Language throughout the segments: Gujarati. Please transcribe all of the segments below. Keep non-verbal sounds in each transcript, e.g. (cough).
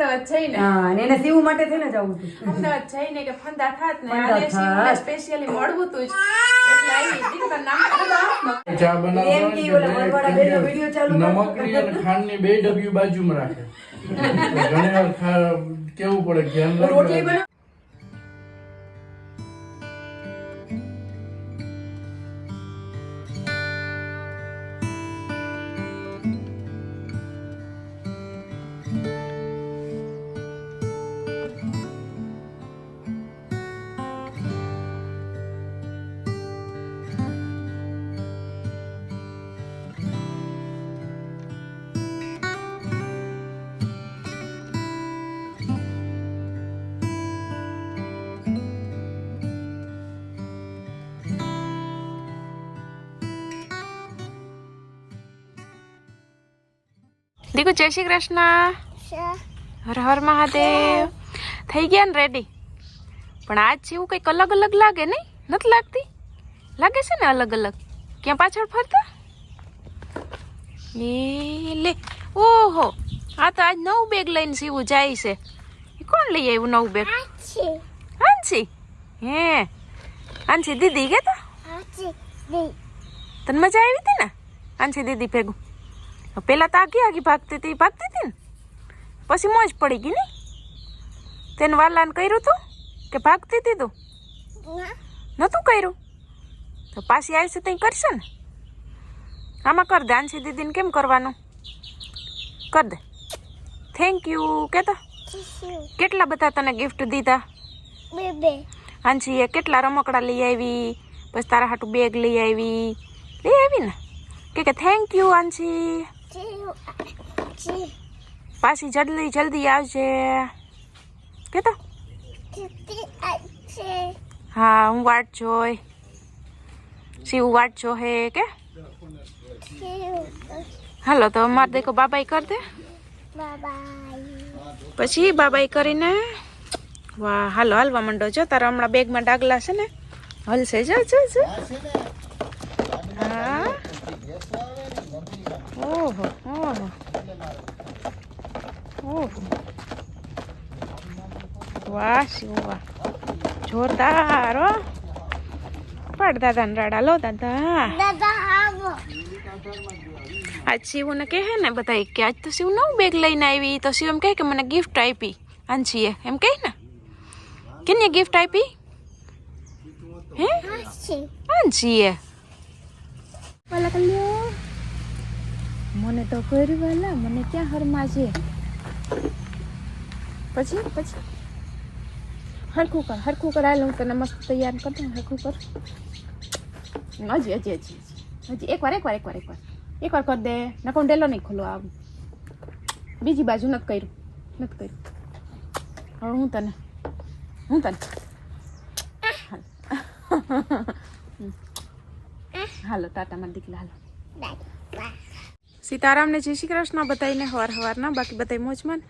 અમદાવાદ જઈને. હા અને એને સીવું માટે થઈને જવું હતું અમદાવાદ જઈને કે ફંદા થાત ને આને સીવું સ્પેશિયલી મળવું તું જ. એટલે આવી દીકરા નામ. ચા બનાવવા એમ કે ઓલા હોય બેનો વિડિયો ચાલુ નમકરી અને ખાંડની બે ડબ્યુ બાજુમાં રાખે. ઘણી વાર કેવું પડે ધ્યાન રોટલી રાખવું દીકુ જય શ્રી કૃષ્ણ. હર હર મહાદેવ. થઈ ગયા ને રેડી પણ આજ જેવું કંઈક અલગ અલગ લાગે નહીં? નથી લાગતી? લાગે છે ને અલગ અલગ? ક્યાં પાછળ ફરતા? લે ઓહો આ તો આજ નવું બેગ લઈને સીવું જાય છે. એ કોણ લઈ આવ્યું નવું બેગ આંસી હે. આંસી દીદી કે તો તને મજા આવી હતી ને? આંસી દીદી ભેગું? પેલા તો આગી આગી ભાગતી હતી ભાગતી હતી ને? પછી મોજ પડી ગઈ ને? તેને વાલાને કર્યું તું કે ભાગતી હતી તું? નતું કર્યું? તો પાછી આવશે ત્યાં કરશે ને? આમાં કર દે આંશી દીદીને કેમ કરવાનું? કર દે. થેન્ક યુ કેતા. કેટલા બધા તને ગિફ્ટ દીધા? આંસીએ કેટલા રમકડા લઈ આવી? પછી તારા હાટું બેગ લઈ આવી. લઈ આવી ને? કે કે થેન્ક યુ આંસી પાછી જલ્દી જલ્દી આવજે. કે તો હા, હું વાટ જોઈ. શિવ વાટ જો હે કે? હાલો, તો મારે દેખો બાબાઈ કર દે. પછી બાબાઈ કરીને, વાહ, હાલો, હાલવા માંડો જો તારા હમણાં બેગમાં ડાગલા છે ને. હલશે જો જો હા ઓહો ઓહો ઓહો વાહ શિવ વાહ. જોરદાર હો. પાડ દાદા ને રાડા. લો દાદા. આજ શિવને કહે ને બધા કે આજ તો શિવ નવું બેગ લઈને આવી. તો શિવ એમ કહે કે મને ગિફ્ટ આપી. આંશીએ એમ કહે ને. કેને ગિફ્ટ આપી? હે? આંશીએ મને તો કરી મને ક્યાં હરમાં છે પછી પછી. હરખું કર હરખું કર હાલ, હું તને મસ્ત તૈયાર કરતો હરખું કર હજી હજી હજી હજી. એકવાર એકવાર એકવાર એકવાર. એકવાર કર દે. નકો ડેલો નહીં ખોલો આમ બીજી બાજુ નથી કર્યું. નથી કર્યું. હવે હું તને હું તને. હાલો. ટાટા, મારી દીકલા હાલો. સીતારામને જય શ્રી કૃષ્ણ બધાને હવાર હવારના, બાકી બધા મોજમાં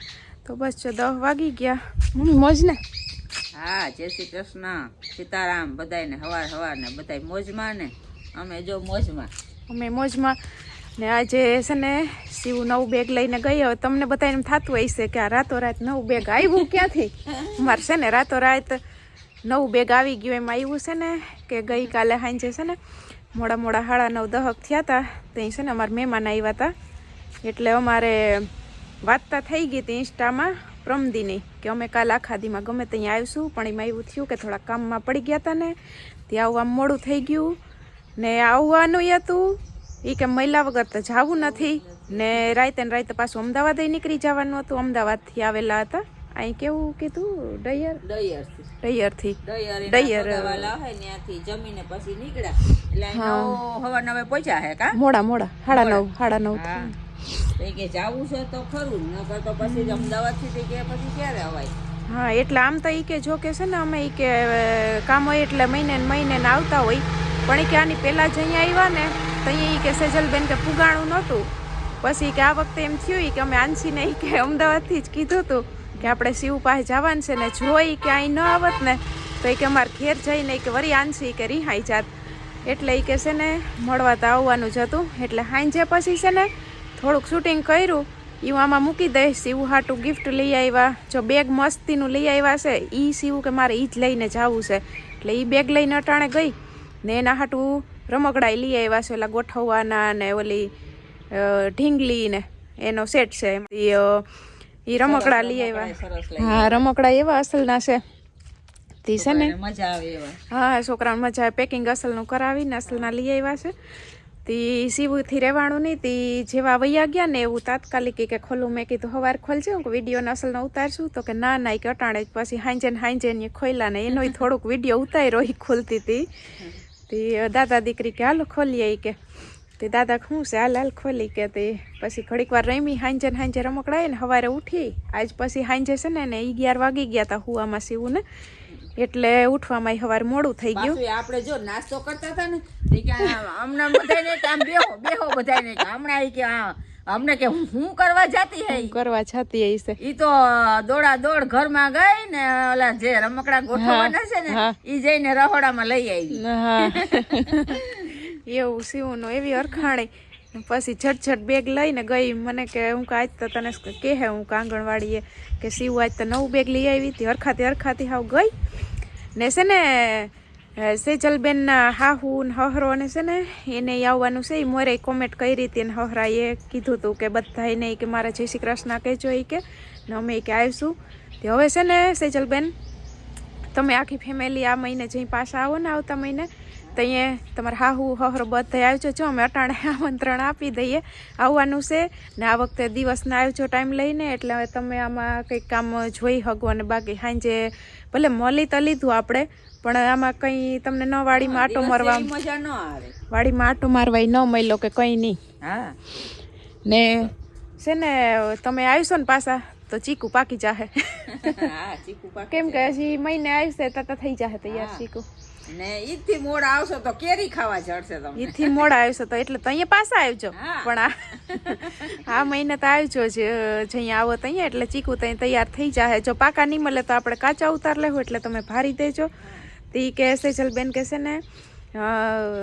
તો બસ જો દસ વાગી ગયા. મમ્મી મોજ ને? હા, જય શ્રી કૃષ્ણ. સીતારામ બધાને હવાર હવાર ને બધાય મોજમાં ને? અમે જો મોજમાં. અમે મોજમાં. ને આજે છે ને શિવ નવું બેગ લઈને ગઈ. હવે તમને બધા એમ થતું છે કે આ રાતોરાત નવું બેગ આવ્યું ક્યાંથી? મારે છે ને રાતોરાત નવું બેગ આવી ગયું. એમ આવ્યું છે ને કે ગઈકાલે સાંજે છે ને મોડા મોડા સાડા નવ દહક થયા હતા ત્યાં છે ને અમારા મહેમાન આવ્યા હતા એટલે અમારે વાતતા થઈ ગઈ હતી ઇન્સ્ટામાં પ્રમદીની. કે અમે કાલ આખા દીમાં ગમે ત્યાં આવીશું પણ એમાં એવું થયું કે થોડા કામમાં પડી ગયા હતા ને ત્યાં આવવા મોડું થઈ ગયું. ને આવવાનું હતું એ કે મહિલા વગર તો જવું નથી. ને રાતે ને રાતે પાછું અમદાવાદ નીકળી જવાનું હતું અમદાવાદથી આવેલા હતા. અહીં કેવું કીધું? ડયર. વાલા ત્યાંથી જમીને પછી નીકળ્યા. એટલે હવા નવે પહોંચ્યા હે કા? મોડા મોડા. સાડા નવ સાડા નવ કે જાવું છે તો ખરું પછી અમદાવાદથી કે પછી ક્યારે અવાય હા એટલે આમ તો એ કે જો કે છે ને અમે ઈ કે કામ હોય એટલે મહિને મહિને આવતા હોય પણ એ કે આની પહેલાં જ અહીંયા આવ્યા ને તો અહીંયા ઈ કે સેજલબેન કે પુગાણું નહોતું પછી કે આ વખતે એમ થયું કે અમે આંસીને એ કે અમદાવાદથી જ કીધું હતું કે આપણે શિવ પાસે જવાનું છે ને જોઈ કે અહીં ન આવત ને તો એ કે અમારે ઘેર જઈને કે વરી આનસી કે રિહાઈ જાત એટલે એ કે છે ને મળવા તો આવવાનું જ હતું એટલે સાંજે પછી છે ને થોડુંક શૂટિંગ કર્યું એ હું આમાં મૂકી દઈશ સીવું હાટું ગિફ્ટ લઈ આવ્યા. જો બેગ મસ્તીનું લઈ આવ્યા છે એ સીવું કે મારે એ જ લઈને જવું છે. એટલે એ બેગ લઈને અટાણે ગઈ ને એના હાટું રમકડા લઈ આવ્યા છે ઓલા ગોઠવવાના ને ઓલી ઢીંગલી ને એનો સેટ છે એ રમકડા લઈ આવ્યા. હા રમકડા એવા અસલના છે. તે છે ને? મજા આવે હા છોકરાને મજા આવે. પેકિંગ અસલનું કરાવીને અસલના લઈ આવ્યા છે. તે શિવથી રહેવાનું નહીં તે જેવા વૈયા ગયા ને એવું તાત્કાલિક કે ખોલું મેં કીધું હવાર ખોલજે હું વિડીયોને અસલનો ઉતારશું તો કે ના ના કે અટાણે પછી હાંજે ને હાંજે ને ખોલ્યા ને એનો થોડુંક વીડિયો ઉતાર્યો એ ખોલતી હતી તે દાદા દીકરી કે હાલો ખોલીએ કે તે દાદા શું છે હાલ હાલ ખોલી કે તે પછી ઘડીક વાર રમી હાંજે ને હાંજે રમકડાય ને સવારે ઉઠી આજ પછી હાંજે છે ને ને અગિયાર વાગી ગયા હતા હુવામાં સીવું ને એટલે ઉઠવામાં સવારે મોડું થઈ ગયું. આપણે જો નાસ્તો કરતા હતા ને કે હમણાં બધાને આમ બેહો બેહો બધાને કે હમણાં કે અમને કે હું કરવા જાતી હે કરવા જતી હે છે. ઈ તો દોડા દોડ ઘરમાં ગઈ ને ઓલા જે રમકડા ગોઠવવાના છે ને. ઈ જઈને રહોડામાં લઈ આવી. (laughs) એવું એવું સીવું એવી અરખાણી પછી ઝટઝટ બેગ લઈને ગઈ. મને કે હું કે આજ તો તને કહે હું કે આંગણવાડીએ કે સીવું આજ તો નવું બેગ લઈ આવી હતી. હરખાતી હરખાતી હાવ ગઈ. ને છે ને સેજલબેનના હાહુ ને હહરો ને છે ને, એને આવવાનું છે. એ મોરે કોમેન્ટ કરી હતી ને હહરાએ કીધું હતું કે બધાને ઈ કે મારા જય શ્રી કૃષ્ણ કહેજો એ કે. ને અમે કે આવીશું. તે હવે છે ને, સેજલબેન, તમે આખી ફેમિલી આ મહિને જઈ પાછા આવો ને આવતા મહિને. તો અહીંયા તમારા હાહુ હહરો બધા આવજો જો અમે અટાણે આમંત્રણ આપી દઈએ. આવવાનું છે ને આ વખતે દિવસના આવજો ટાઈમ લઈને એટલે હવે તમે આમાં કંઈક કામ જોઈ શકો અને બાકી સાંજે ભલે મળી તો લીધું આપણે પણ આમાં કંઈ તમને ન વાડીમાં આટો મારવા મજા ન આવે. વાડીમાં આટો મારવા ન મળ્યો કે કંઈ નહીં. હા. ને છે ને તમે આવશો ને પાછા તો ચીકુ પાકી જાહે. (laughs) કેમ કે હજી મહિને આવશે તતા થઈ જાહે તૈયાર ચીકુ. ને ઈથી મોડ આવશો તો કેરી ખાવા જડશે તમને. ઈથી મોડા આવશો તો એટલે તો અહીંયા પાછા આવજો. પણ આ આ મહિને તો આવજો જે જઈ આવો તો અહીંયા એટલે ચીકુ ત્યાં તૈયાર થઈ જાય જો પાકા નહીં મળે તો આપણે કાચા ઉતાર લેવું એટલે તમે ભારી દેજો. તો કે સેજલ બેન કે ને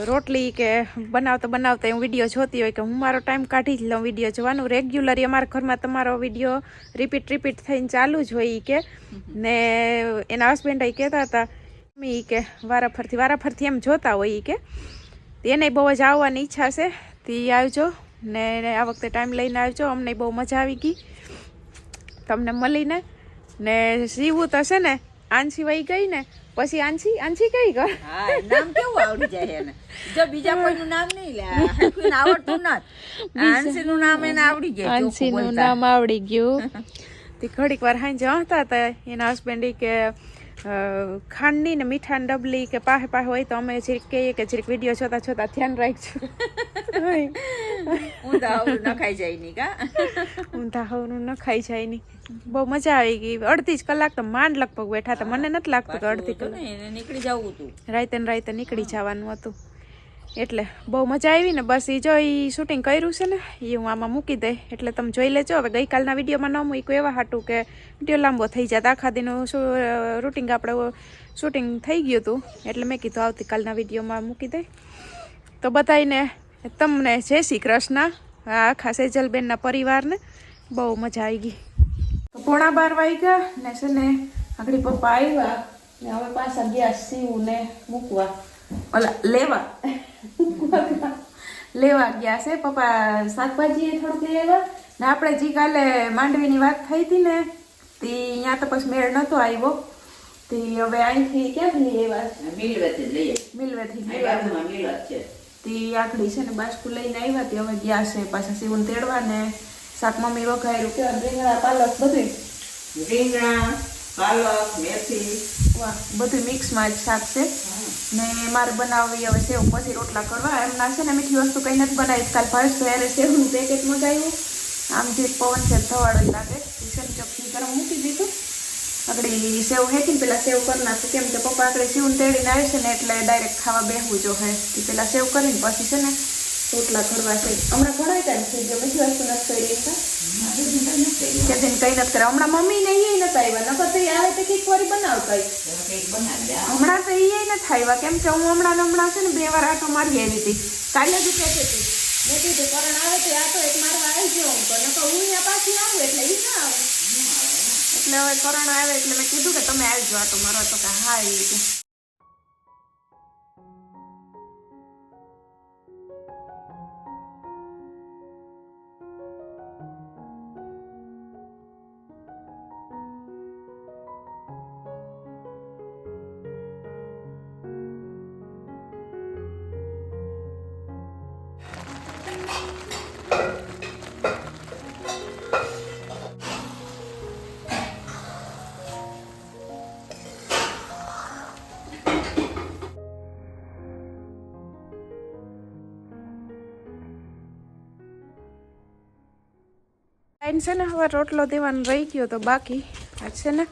રોટલી કે બનાવતા બનાવતા હું વીડિયો જોતી હોય કે હું મારો ટાઈમ કાઢી જ લઉં વીડિયો જોવાનું. રેગ્યુલરી અમારા ઘરમાં તમારો વીડિયો રિપીટ રિપીટ થઈને ચાલુ જ હોય ઈ કે. ને એના હસબન્ડ કહેતા હતા ઈ કે વારાફરથી વારાફરથી એમ જોતા હોય એ કે. એને બહુ જ આવવાની ઈચ્છા છે. તે આવજો. ને આ વખતે ટાઈમ લઈને આવજો. અમને બહુ મજા આવી ગઈ. તમને મળીને. ને સીવું તો છે ને આંસી વહી ગઈ ને પછી આંસી આંસી કઈ ગઈ નામ કેવું આવડી જાય એને? જો બીજા કોઈનું નામ નહીં લે. આ આવડતું ન આંસી નું નામ એને આવડી ગયું ચોખ્ખું આંસીનું નામ આવડી ગયું. તે ઘડીક વાર હાઈ હતા હતા. એના હસબન્ડ કે ખાંડની ને મીઠાની ડબલી કે પાહે પાહે હોય તો અમે જરીક કહીએ કે જરીક વીડિયો જોતા જોતા ધ્યાન રાખજો. (laughs) ઊંધા આવડું નખાઈ જાય નહીં કા? ઊંધા હવનું ન ખાઈ જાય નહીં. બહુ મજા આવી ગઈ. અડધી જ કલાક તો માંડ લગભગ બેઠા હતા. મને નથી લાગતું કે અડધી ને એને નીકળી જવું હતું રાતે ને રાતે નીકળી જવાનું હતું. એટલે બહુ મજા આવી ને બસ એ જો એ શૂટિંગ કર્યું છે ને એ હું આમાં મૂકી દઈ એટલે તમે જોઈ લેજો. હવે ગઈકાલના વિડીયોમાં ન મૂક્યું એવા હાટું કે વીડિયો લાંબો થઈ જાય આખા દિનનું રૂટિંગ આપણે શૂટિંગ થઈ ગયું હતું. એટલે મેં કીધું આવતીકાલના વિડીયોમાં મૂકી દે. તો બધાને તમને જય શ્રી કૃષ્ણ. આખા સેજલબેનના પરિવારને બહુ મજા આવી ગઈ. પોણા બાર વાગ્યા ને છે ને આગળ પપ્પા આવ્યા ને હવે પાછા ગયા સીવું ને મૂકવા લેવા. (laughs) લેવા ગયા છે. પપ્પા શાકભાજી એ થોડુંક લઈ આવ્યા. ને આપણે જે કાલે માંડવીની વાત થઈ હતી ને તે અહીંયા તો પછી મેળ નહોતો આવ્યો. તે હવે અહીંથી ક્યાંથી લઈ આવ્યા? મિલવેથી લઈએ મિલવેથી છે. તે આખડી છે ને બાસ્કુ લઈને આવ્યા તે હવે ગયા છે પાછા સીવન તેડવા ને શાક મમ્મી વઘાર્યું કે રીંગણા પાલક બધું રીંગણા પાલક મેથી. વાહ, બધું મિક્સમાં જ શાક છે. ને મારે બનાવવી હવે સેવ, પછી રોટલા કરવા. એમના છે ને મીઠી વસ્તુ કંઈ નથી બનાવી. કાલ ભાવેશ ત્યારે સેવનું પેકેટ મગાવ્યું. આમ જે પવન છે થવાડો જ લાગે. ટ્યુશન ચપટી ગરમ મૂકી દીધું. આપણે સેવ હેકીને પેલા સેવ કરી નાખું. કેમ કે પપ્પા આપણે સીવન તેડીને આવે છે ને એટલે ડાયરેક્ટ ખાવા બેહવું જો હે તે પેલા સેવ કરીને પછી છે ને રોટલા કરવા છે. હમણાં ઘણા ટાઈમ થઈ ગયો મીઠી વસ્તુ નથી કરી કે દિન કઈ નથી કર્યા. હમણાં મમ્મી ને એ નથી આવ્યા, નકર તો આવે તો કંઈક વારી બનાવતા હમણાં તો એ નથી આવ્યા. કેમ કે હું હમણાં હમણાં છે ને બે વાર આટો મારી આવી હતી. કાલે જ કહેતી હતી. મેં કીધું, કરણ આવે તો આટો એક મારવા આવી ગયો હું તો, નકર હું અહીંયા પાછી આવું એટલે એ ના આવે. એટલે હવે કરણ આવે એટલે મેં કીધું કે તમે આવજો, આ તો મારો તો કે હા એ આઈને છે ને હવે રોટલો દેવાનો રહી ગયો તો બાકી આજ છે ને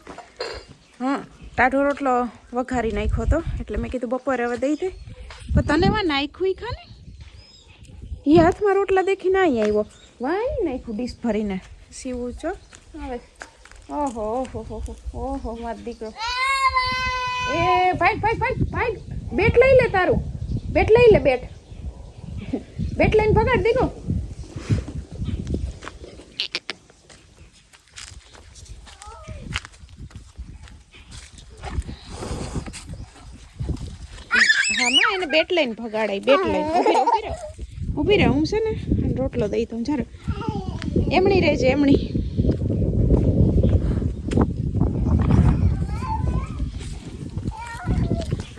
હા ટાઢો રોટલો વઘારી નાખ્યો હતો. એટલે મેં કીધું બપોરે હવે દઈ દે. પણ તને વા નાખ્યું ખા ખાને? એ હાથમાં રોટલા દેખીને અહીં આવ્યો. વાય નાખ્યું ડીશ ભરીને. સીવું છો? હવે. ઓહો ઓહો હો હો ઓહો મારો દીકરો. એ ભાઈ ભાઈ ભાઈ ભાઈ બેટ લઈ લે તારું. બેટ લઈ લે બેટ. બેટ લઈને ભગાડ દીકરો હા એને બેટ લઈને ભગાડાય બેટ લઈને. ઊભી રહે, ઊભી રહે. ઊભી રહે હું છે ને રોટલો દઈ દઉં જરા એમણી રહેજે એમણી.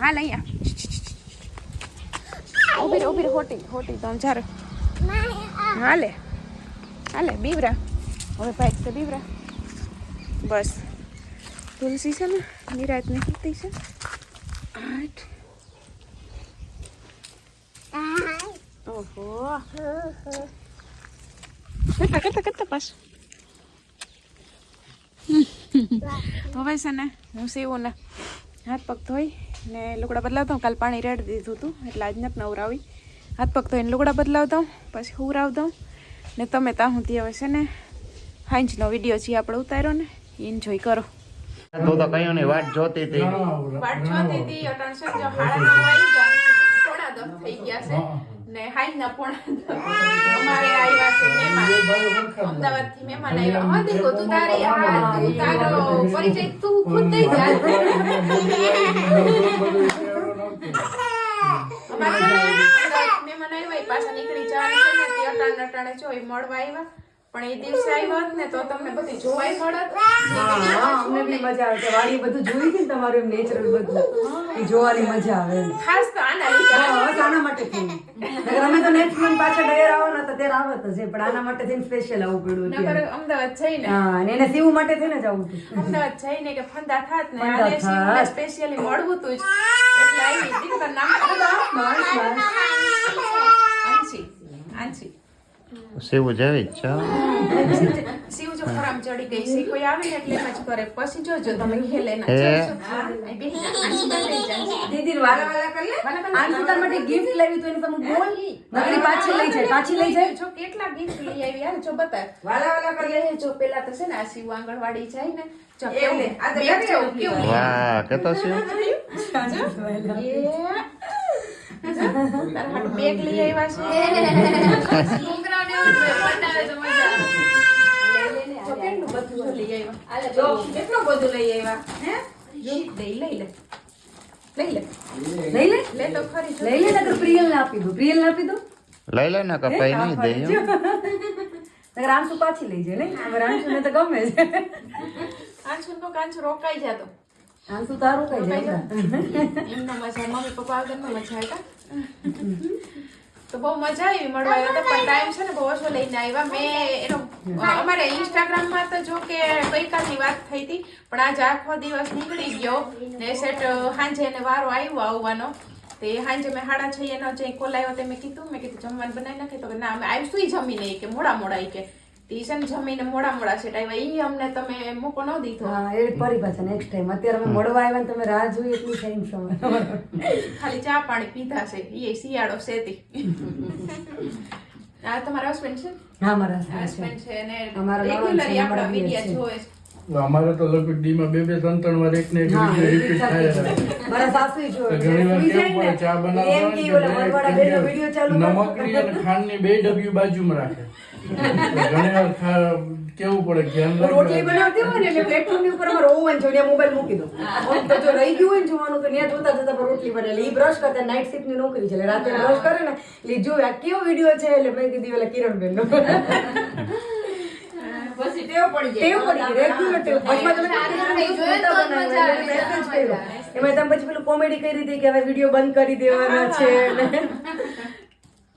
હા લઈ આ ઊભી રહે ઊભી રહે હોટી હોટી દઉં જરા હાલે હાલે બીવરા. હવે ભાઈ તો બીવરા. બસ. તુલસી છે ને નિરાત ને સુતી છે. ઓહો કરતા કરતા કરતા પાસ હવે છે ને હું સીવું ને હાથ પગ ધોઈ ને લુગડા બદલાવતો હું કાલ પાણી રેડી દીધું હતું એટલે આજ નથી નવરાવી હાથ પગ ધોઈને લુગડા પછી હું પછી હુરાવતા ને તમે ત્યાં હું ત્યાં છે ને હાંજનો વીડિયો જે આપણે ઉતાર્યો ને એન્જોય કરો તો તો કયું ને વાટ જોતી હતી વાટ જોતી હતી અટાણ જો હાડા ગયા થઈ ગયા છે ને હાઈના પોણા અમારે આવ્યા છે મહેમાન અમદાવાદથી મહેમાન આવ્યા હા દેખો તું તારી આ તું તારો પરિચય તું ખુદ દઈ જા અમારે મહેમાન આવ્યા પાછા નીકળી જવાનું છે ને અટાણ અટાણે જો એ મળવા આવ્યા પણ એ દિવસે આવ્યા હોત ને તો તમને બધી જોવાય મળત અમને બી મજા આવે છે. વાડી બધું જોઈ છે તમારું એમ નેચરલ બધું? એ જોવાની મજા આવે ખાસ તો આના લીધે. આના માટે થઈને અમે તો નેક્સ્ટ મંથ પાછા ડેર આવો ને તો ત્યારે આવત જ છે પણ આના માટે થઈને સ્પેશિયલ આવવું પડ્યું નકર. અમદાવાદ જઈને. હા અને એને સીવું માટે થઈને જ આવવું હતું. અમદાવાદ જઈને કે ફંદા થાત ને આને શિવને સ્પેશિયલી મળવું તું જ. એટલે આવી દીકરા નામ બસ, બસ. આંસી આંસી જેવી જ છે શિવ જો ખરામ ચડી ગઈ છે. કોઈ આવે ને એટલે એમ જ કરે. પછી જોજો તમે ખેલે ના. દીદી વાલા વાલા કરી લે. તાર માટે ગિફ્ટ લેવી તો એને તમે બોલ. નકરી પાછી લઈ જાય પાછી લઈ જાય. જો કેટલા ગિફ્ટ લઈ આવી યાર જો વાલા વાલા કરી લે. જો પેલા તો છે ને આ શિવ આંગણવાડી જાય ને. જો કેવું? આ તો બેગ લગે જેવું એવું કેવું? વાહ કેતો શિવ એ. બેગ લઈ આવ્યા છે. (laughs) લઈ લે. લઈ લે. લઈ લે લે તો ખરી જો. લઈ લે નકર પ્રિયલ ને આપી દો પ્રિયલ ને આપી દો લઈ લે ને કપાઈ નહીં દે હો. આંસુ પાછી લઈ જાય ને હવે આંસુ ને તો ગમે છે આંચું તો કાંચું રોકાઈ જાતો. આંસુ તારું કઈ રોકાઈ જાય એમના મજા મમ્મી પપ્પા આવતા મજા આવતા તો બહુ મજા આવી મળવા આવ્યો પણ ટાઈમ છે ને બહુ ઓછો લઈને આવ્યા. મેં એનો અમારે ઇન્સ્ટાગ્રામમાં તો જો કે ગઈકાલની વાત થઈ હતી પણ આજે આખો દિવસ નીકળી ગયો ને સેટ સાંજે એને વારો આવ્યો આવવાનો. તે સાંજે મેં સાડા છ એનો જે કોલ આવ્યો તે મેં કીધું મેં કીધું જમવાનું બનાવી નાખે તો કે ના અમે આવીશું જમીને કે મોડા મોડા કે. તે છે ને જમીને મોડા મોડા છે ટાઈમ એ અમને તમે મોકો ન દીધો. હા એ પરિભાષા નેક્સ્ટ ટાઈમ અત્યારે અમે મળવા આવ્યા ને તમે રાહ જોઈ એટલું ટાઈમ સમય ખાલી ચા પાણી પીધા છે. એ શિયાળો શેતી આ તમારા હસબન્ડ છે? હા મારા. હસબન્ડ છે. અને અમારા રેગ્યુલર આપણા વિડિયા જોવે છે. અમારે તો લગભગ દીમાં બે બે ત્રણ ત્રણ વાર એક ને એક રિપીટ થાય. ઘણી વાર કેવું પડે ચા ને, બનાવવા બે ડબ્યું બાજુમાં રાખે. ઘણી વાર કેવું પડે ધ્યાન રોટલી બનાવતી હોય ને એટલે પ્લેટફોર્મની ઉપર અમારો ઓવન છે મોબાઈલ મૂકી દો. તો જો રહી ગયું હોય ને જોવાનું તો ત્યાં જોતા જોતા રોટલી બને. એટલે એ બ્રશ કરતા નાઇટ શિફ્ટની નોકરી છે. રાતે બ્રશ કરે ને એટલે જો આ કેવો વીડિયો છે એટલે મેં કીધી ઓલા કિરણબેન નો ટેવ પડી જાય. ટેવ પડી ગઈ રેગ્યુલર ટેવ. વચમાં તમે પોતા બનાવ્યા. એટલે message કર્યો. એમાં તમે પછી પેલું કોમેડી કરી હતી કે હવે વીડિયો બંધ કરી દેવાનો છે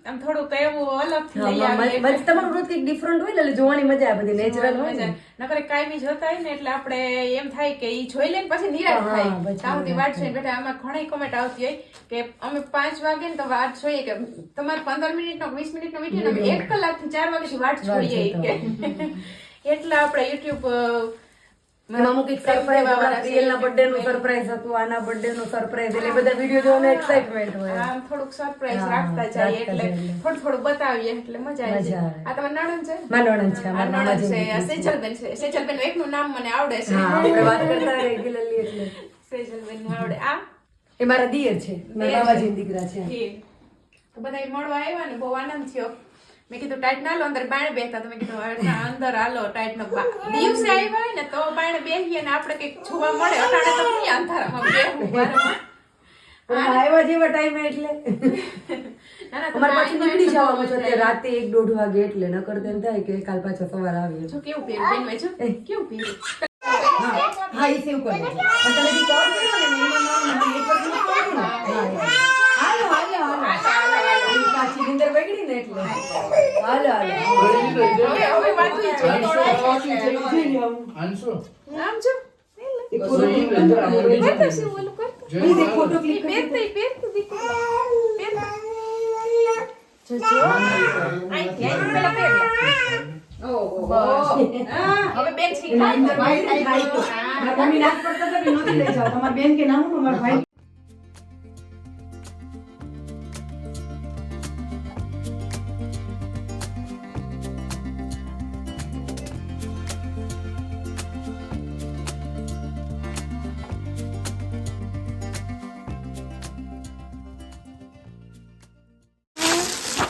આમ થોડુંક એવું અલગથી હા, લઈ તમારું રોજ ડિફરન્ટ હોય ને એટલે જોવાની મજા આવે બધી નેચરલ હોય ને. નકર કાયમી જોતા હોય ને એટલે આપણે એમ થાય કે ઈ જોઈ લે પછી નિરાશ થાય. પછી વાટ જોઈને બેઠા આમાં ઘણી કોમેન્ટ આવતી હોય કે અમે પાંચ વાગે ને તો વાટ જોઈએ કે તમારે પંદર મિનિટનો વીસ મિનિટનો વીડિયો અમે એક કલાકથી ચાર વાગે વાટ વાટ જોઈએ. કે (laughs) એટલે આપણે યુટ્યુબ અમુક એક સરપ્રાઈઝ આપણા પ્રિયલના બર્થડે નું સરપ્રાઈઝ હતું આના બર્થડે નું સરપ્રાઈઝ એટલે બધા વીડિયો જોવાનો એક્સાઇટમેન્ટ હોય. આમ થોડુંક સરપ્રાઈઝ રાખતા જઈએ એટલે થોડું થોડું બતાવીએ એટલે મજા આવી જાય. આ તમારા નણંદ છે? મારો નણંદ છે આ નણંદ છે મામાજીની આ દીકરી છે. સેજલબેન છે. સેજલબેન એકનું નામ મને આવડે છે. આપણે વાત કરતા રેગ્યુલરલી એટલે. સેજલબેનનું આવડે. આ? એ મારા દિયર છે મારા દીકરા છે. તો બધા મળવા આવ્યા ને? બહુ આનંદ થયો. મેં કીધું ટાઈટ ના લો અંદર બાણે બેહતા તો મેં કીધું અંદર હાલો ટાઈટ નો દિવસે આવ્યા હોય ને તો બાણે બેહીએ ને આપણે કંઈક જોવા મળે અટાણે તો નહીં અંધારામાં બેહું બારમાં. આવ્યા જેવા ટાઈમે એટલે ના, ના, અમારે પાછું નીકળી જવાનું છે અત્યારે રાતે એક દોઢ વાગે એટલે નકર તો એમ થાય કે કાલ પાછો સવાર આવીએ જો કેવું પહેર્યું બેન જો કેવું પહેર્યું હા એ સેવ કરી દેજો તમે જે cover ને એમાં એક વાર click કરી દો ને. હા, હા. હાલો હાલો હાલો કાચી ગુંદર બગડી ને એટલે. હાલો હાલો. હવે હવે વાતું ઈ છે.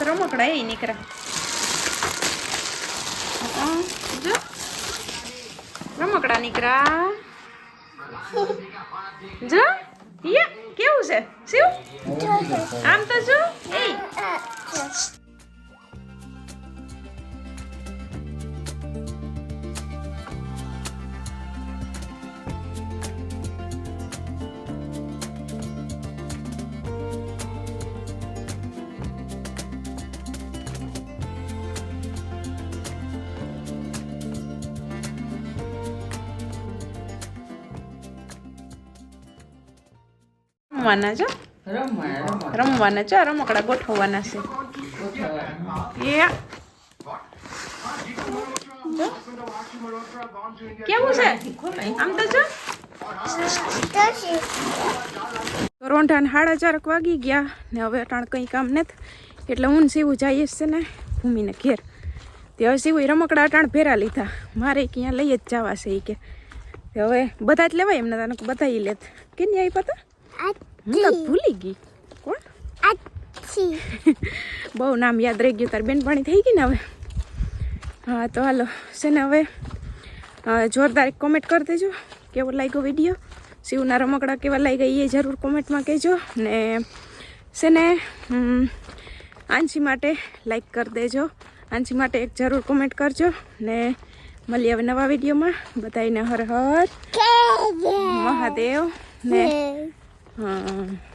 ભાઈ રમકડા એ નીકળ્યા જો. રમકડા નીકળ્યા. જો. યા કેવું છે? શિવ આમ તો જો. એ. રમવાના છો? રમવા રમવા રમવાના જો રમકડા ગોઠવવાના છે. એ. કેવું છે? આમ તો જો. રોંઢાને સાડા ચારક વાગી ગયા ને હવે અટાણ કંઈ કામ નથી. એટલે હું ને સીવું જઈએ છે ને ભૂમિને ઘેર. તે હવે સીવું રમકડા અટાણ ભેરા લીધા. મારે ક્યાં લઈ જ જવા છે એ કે. હવે બધા જ લેવાય એમને તને બધા ઈ લેત. કે નહીં આવી પતા હું તો ભૂલી ગઈ. કોણ? (laughs) બહુ નામ યાદ રહી ગયું તાર બેનપણી થઈ ગઈ ને હવે? હા તો હાલો છે ને હવે જોરદાર એક કોમેન્ટ કરી દેજો. કેવો લાગ્યો વીડિયો શિવના રમકડા કેવા લાગ્યા એ જરૂર કોમેન્ટમાં કહેજો. ને છે ને આંશી માટે લાઈક કરી દેજો. આંશી માટે એક જરૂર કોમેન્ટ કરજો. ને મળીએ હવે નવા વિડીયોમાં બધાને હર હર. મહાદેવ. ને હા